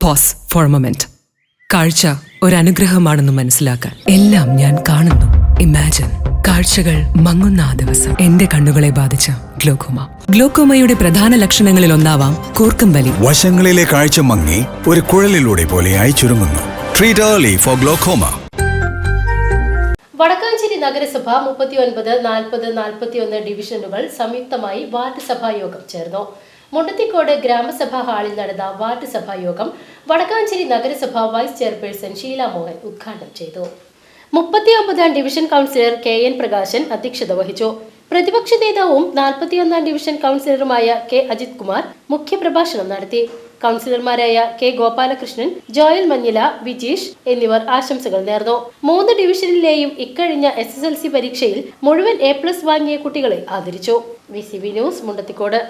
Pose four moment കാഴ്ച അനുഗ്രഹമാണെന്ന് മനസ്സിലാക്കാൻ എല്ലാം ഞാൻ കാണുന്നു. ഇമാജിൻ കാഴ്ചകൾ മങ്ങുന്ന ആ ദിവസം. എന്റെ കണ്ണുകളെ ബാധിച്ച ഗ്ലോക്കോമ. ഗ്ലോക്കോമയുടെ പ്രധാന ലക്ഷണങ്ങളിൽ ഒന്നാവാം കൂർക്കം വലി വശങ്ങളിലെ കാഴ്ച മങ്ങി ഒരു കുഴലിലൂടെ പോലെയായി ചുരുങ്ങുന്നു. Treat early for glaucoma Vadakkanchery നഗരസഭ മുപ്പത്തിയൊൻപത് നാൽപ്പത് നാൽപ്പത്തിയൊന്ന് ഡിവിഷനുകൾ സംയുക്തമായി വാർഡ് സഭാ യോഗം ചേർന്നു. മുണ്ടത്തിക്കോട് ഗ്രാമസഭാ ഹാളിൽ നടന്ന വാർഡ് സഭാ യോഗം വടക്കാഞ്ചേരി നഗരസഭ വൈസ് ചെയർപേഴ്സൺ ഷീല മോഹൻ ഉദ്ഘാടനം ചെയ്തു. മുപ്പത്തിയൊമ്പതാം division councillor K N Prakashan അധ്യക്ഷത വഹിച്ചു. പ്രതിപക്ഷ നേതാവും നാൽപ്പത്തിയൊന്നാം ഡിവിഷൻ കൗൺസിലറുമായ കെ അജിത് കുമാർ മുഖ്യപ്രഭാഷണം നടത്തി. കൗൺസിലർമാരായ കെ ഗോപാലകൃഷ്ണൻ ജോയൽ മഞ്ഞില വിജീഷ് എന്നിവർ ആശംസകൾ നേർന്നു. മൂന്ന് ഡിവിഷനിലെയും ഇക്കഴിഞ്ഞ എസ് എസ് എൽ സി പരീക്ഷയിൽ മുഴുവൻ എ പ്ലസ് വാങ്ങിയ കുട്ടികളെ ആദരിച്ചു. V C B news Mundathikode.